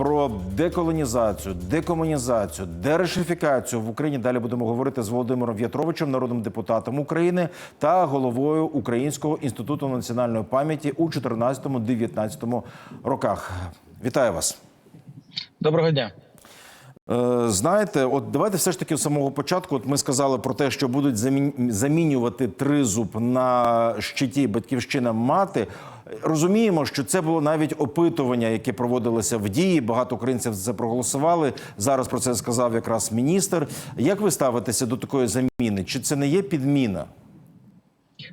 про деколонізацію, декомунізацію, дерешифікацію в Україні. Далі будемо говорити з Володимиром В'ятровичем, народним депутатом України та головою Українського інституту національної пам'яті у 2014-2019 роках. Вітаю вас. Доброго дня. Е, Знаєте, от давайте все ж таки з самого початку. От ми сказали про те, що будуть замінювати тризуб на щиті батьківщина мати. Розуміємо, що це було навіть опитування, яке проводилося в дії. Багато українців за це проголосували. Зараз про це сказав якраз міністр. Як ви ставитеся до такої заміни? Чи це не є підміна?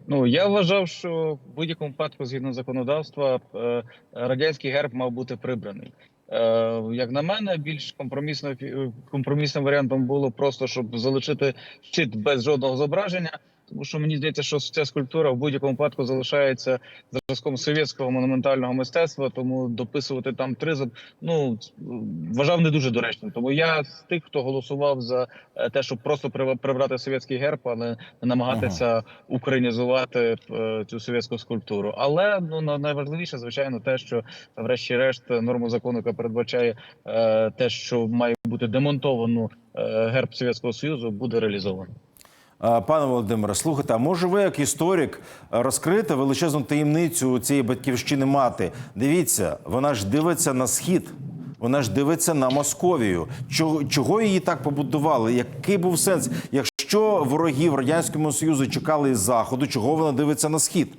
Ну я вважав, що в будь-якому випадку, згідно законодавства, е, радянський герб мав бути прибраний. Е, Як на мене, більш компромісно компромісним варіантом було просто щоб залишити щит без жодного зображення. Тому що мені здається, що ця скульптура в будь-якому випадку залишається зразком совєтського монументального мистецтва, тому дописувати там тризуб, ну вважав не дуже доречним. Тому я з тих, хто голосував за е, те, щоб просто прибрати совєтський герб, а не намагатися українізувати е, цю совєтську скульптуру. Але ну на- найважливіше, звичайно, те, що врешті-решт норму закону, яка передбачає е, те, що має бути демонтовано герб Совєтського Союзу, буде реалізовано. Пане Володимире, слухайте, а може ви, як історик, розкрите величезну таємницю цієї батьківщини мати? Дивіться, вона ж дивиться на схід. Вона ж дивиться на Московію. Чого її так побудували? Який був сенс? Якщо ворогів радянському союзу чекали із заходу, чого вона дивиться на схід?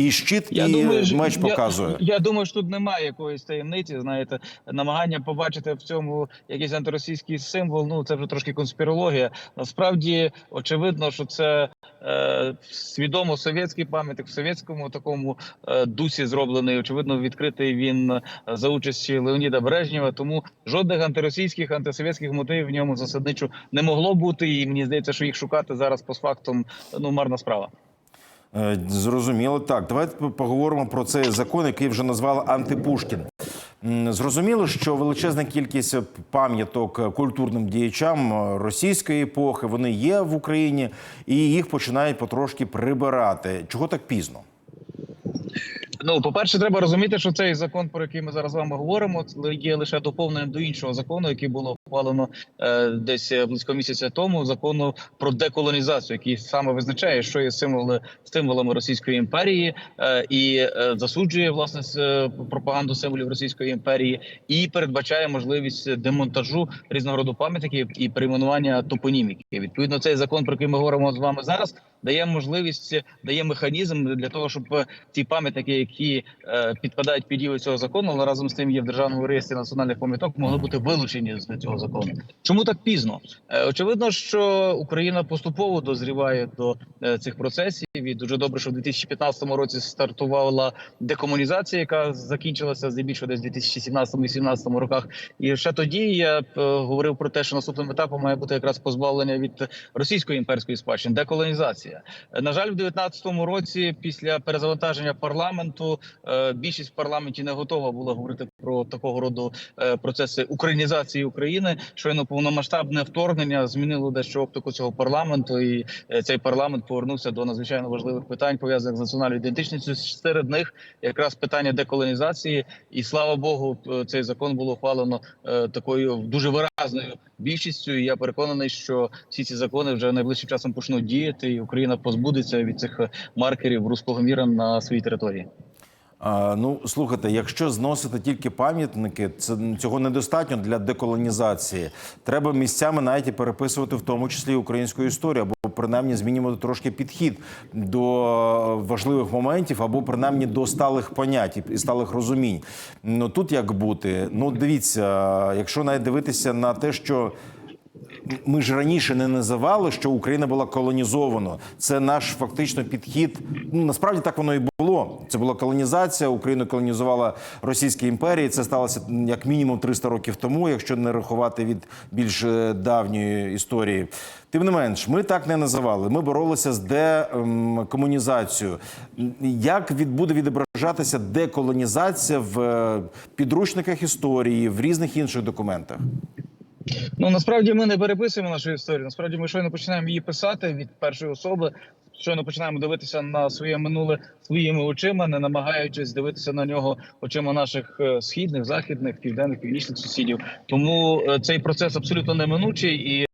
І щит, і що- меч я, показує. Я, думаю, що тут немає якоїсь таємниці. Знаєте, намагання побачити в цьому якийсь антиросійський символ. Ну це вже трошки конспірологія. Насправді очевидно, що це е, свідомо совєтський пам'ятник в совєтському такому е, дусі зроблений. Очевидно, відкритий він е, за участі Леоніда Брежнєва. Тому жодних антиросійських, антисовєтських мотивів в ньому засадничу не могло бути. І мені здається, що їх шукати зараз постфактум ну марна справа. Е, Зрозуміло. Так, давайте поговоримо про цей закон, який вже назвали антипушкін. Зрозуміло, що величезна кількість пам'яток культурним діячам е, російської епохи вони є в Україні, і їх починають потрошки прибирати. Чого так пізно? Ну, по-перше, треба розуміти, що цей закон, про який ми зараз з вами говоримо, є лише доповненням до іншого закону, який було ухвалено е, десь е, близько місяця тому. Закону про деколонізацію, який саме визначає, що є символи символами Російської імперії, е, і засуджує власне пропаганду символів Російської імперії, і передбачає можливість демонтажу різного роду пам'ятників і перейменування топоніміки. Відповідно, цей закон, про який ми говоримо з вами зараз, дає можливість, дає механізм для того, щоб ті пам'ятники, які підпадають під дію цього закону, але разом з тим є в державному реєстрі національних пам'яток, могли бути вилучені з цього закону. Чому так пізно? Е, очевидно, що Україна поступово дозріває до е, цих процесів. І дуже добре, що в 2015 році стартувала декомунізація, яка закінчилася здебільшого десь в 2017-2018 роках. І ще тоді я е, говорив про те, що наступним етапом має бути якраз позбавлення від російської імперської спадщини, деколонізація. На жаль, в 2019 році, після перезавантаження парламенту, більшість в парламенті не готова була говорити про такого роду е, процеси українізації України. Щойно повномасштабне вторгнення змінило дещо оптику цього парламенту, і е, цей парламент повернувся до надзвичайно важливих питань пов'язаних з національною ідентичністю. Серед них якраз питання деколонізації. І слава Богу, цей закон було ухвалено е, такою дуже виразною більшістю. І я переконаний, що всі ці закони вже найближчим часом почнуть діяти, і Україна позбудеться від цих маркерів руського міра на своїй території. Ну, слухайте, якщо зносити тільки пам'ятники, це цього недостатньо для деколонізації. Треба місцями навіть переписувати, в тому числі українську історію, або принаймні змінювати трошки підхід до важливих моментів, або принаймні до сталих понять і сталих розумінь. Ну тут як бути? Ну, дивіться, якщо навіть дивитися на те, що ми ж раніше не називали, що Україна була колонізована. Це наш фактично підхід. Ну насправді так воно і було. Це була колонізація. Україну колонізувала Російська імперія. Це сталося як мінімум 300 років тому, якщо не рахувати від більш е, давньої історії. Тим не менш, ми так не називали. Ми боролися з декомунізацією. Як від буде відображатися деколонізація в е, підручниках історії, в різних інших документах? Ну насправді ми не переписуємо нашу історію. Насправді ми щойно починаємо її писати від першої особи щойно починаємо дивитися на своє минуле своїми очима, не намагаючись дивитися на нього очима наших е, східних, західних, південних, північних сусідів. Тому е, цей процес абсолютно неминучий і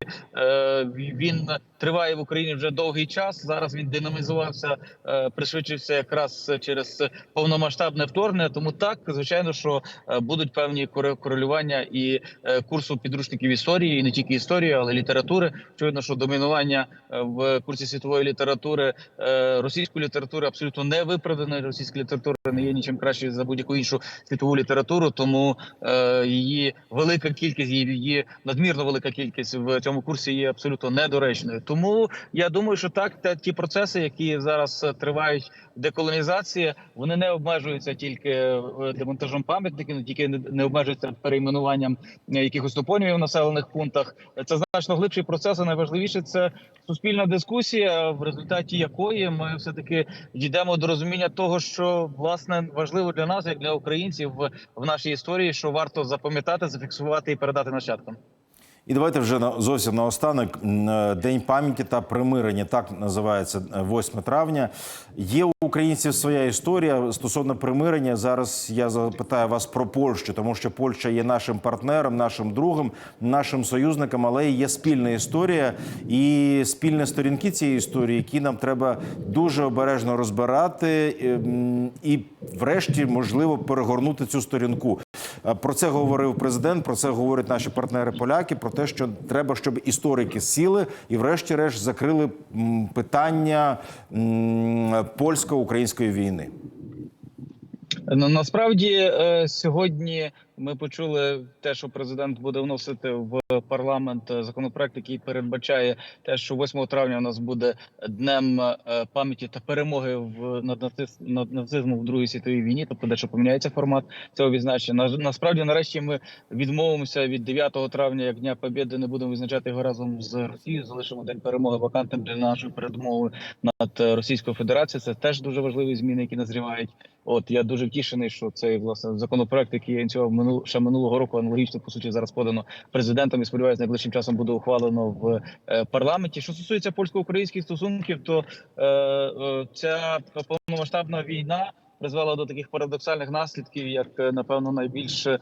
він триває в Україні вже довгий час. Зараз він динамізувався, е, пришвидшився якраз через повномасштабне вторгнення. Тому так, звичайно, що е, будуть певні коре- корелювання і е, курсу підручників історії, і не тільки історії, але й літератури. Очевидно, що домінування е, в курсі світової літератури е, російської літератури абсолютно не виправдане. Російська література не є нічим краще за будь-яку іншу світову літературу, тому е, її велика кількість, її надмірно велика кількість в цьому курсі є абсолютно недоречною. Тому я думаю, що так та ті процеси, які зараз е, тривають деколонізація, вони не обмежуються тільки е, демонтажом пам'ятників, тільки не- обмежуються перейменуванням е, якихось топонімів в населених пунктах. Це значно глибший процес. і Найважливіше це суспільна дискусія, в результаті якої ми все таки дійдемо до розуміння того, що власне важливо для нас, як для українців, в нашій історії, що варто запам'ятати, зафіксувати і передати нащадкам. І давайте вже на зовсім наостанок е, День пам'яті та примирення. Так називається е, 8 травня. Є у українців своя історія стосовно примирення. Зараз я запитаю вас про Польщу, тому що Польща є нашим партнером, нашим другом, нашим союзником, але є спільна історія і спільні сторінки цієї історії, які нам треба дуже обережно розбирати ем, і, врешті, можливо, перегорнути цю сторінку. Е, Про це говорив президент. Про це говорять наші партнери поляки. Про те, що треба, щоб історики сіли і, врешті-решт, закрили питання польсько-української війни. Насправді е, сьогодні ми почули те, що президент буде вносити в парламент е, законопроект, який передбачає те, що 8 травня у нас буде днем е, пам'яті та перемоги в над нациз- над нацизмом в Другій світовій війні. Тобто, дещо поміняється формат цього відзначення. На- Насправді, нарешті, ми відмовимося від 9 травня як дня Побєди, не будемо відзначати його разом з Росією. Залишимо день перемоги вакантним для нашої передмови над е, Російською Федерацією. Це теж дуже важливі зміни, які назрівають. От я дуже втішений, що цей власне законопроект, який я ініціював минул ще минулого року, аналогічно по суті зараз подано президентом і сподіваюся, найближчим часом буде ухвалено в е, парламенті. Що стосується польсько-українських стосунків, то е, е, ця повномасштабна війна. Призвела до таких парадоксальних наслідків, як е, напевно найбільш е,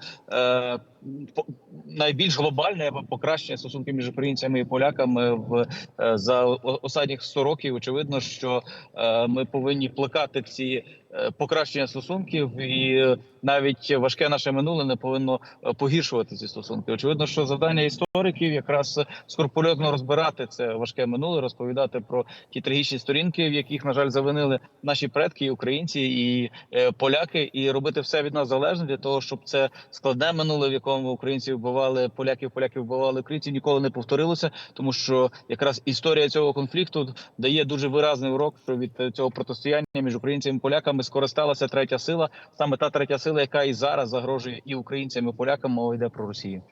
найбільш глобальне покращення стосунків між українцями і поляками в е, за останніх 100 років. Очевидно, що е, ми повинні плекати ці е, покращення стосунків, і навіть важке наше минуле не повинно погіршувати ці стосунки. Очевидно, що завдання істориків якраз скрупульозно розбирати це важке минуле, розповідати про ті трагічні сторінки, в яких на жаль завинили наші предки, і українці і поляки, і робити все від нас залежне для того, щоб це складне минуле, в якому українці вбивали поляків, поляків вбивали українців, ніколи не повторилося, тому що якраз історія цього конфлікту дає дуже виразний урок, що від цього протистояння між українцями і поляками скористалася третя сила, саме та третя сила, яка і зараз загрожує і українцям, і полякам. Мова йде про Росію.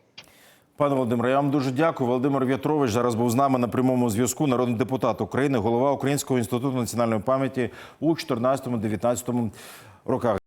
Пане Володимире, я вам дуже дякую. Володимир В'ятрович зараз був з нами на прямому зв'язку. Народний депутат України, голова Українського інституту національної пам'яті у 14-19 роках.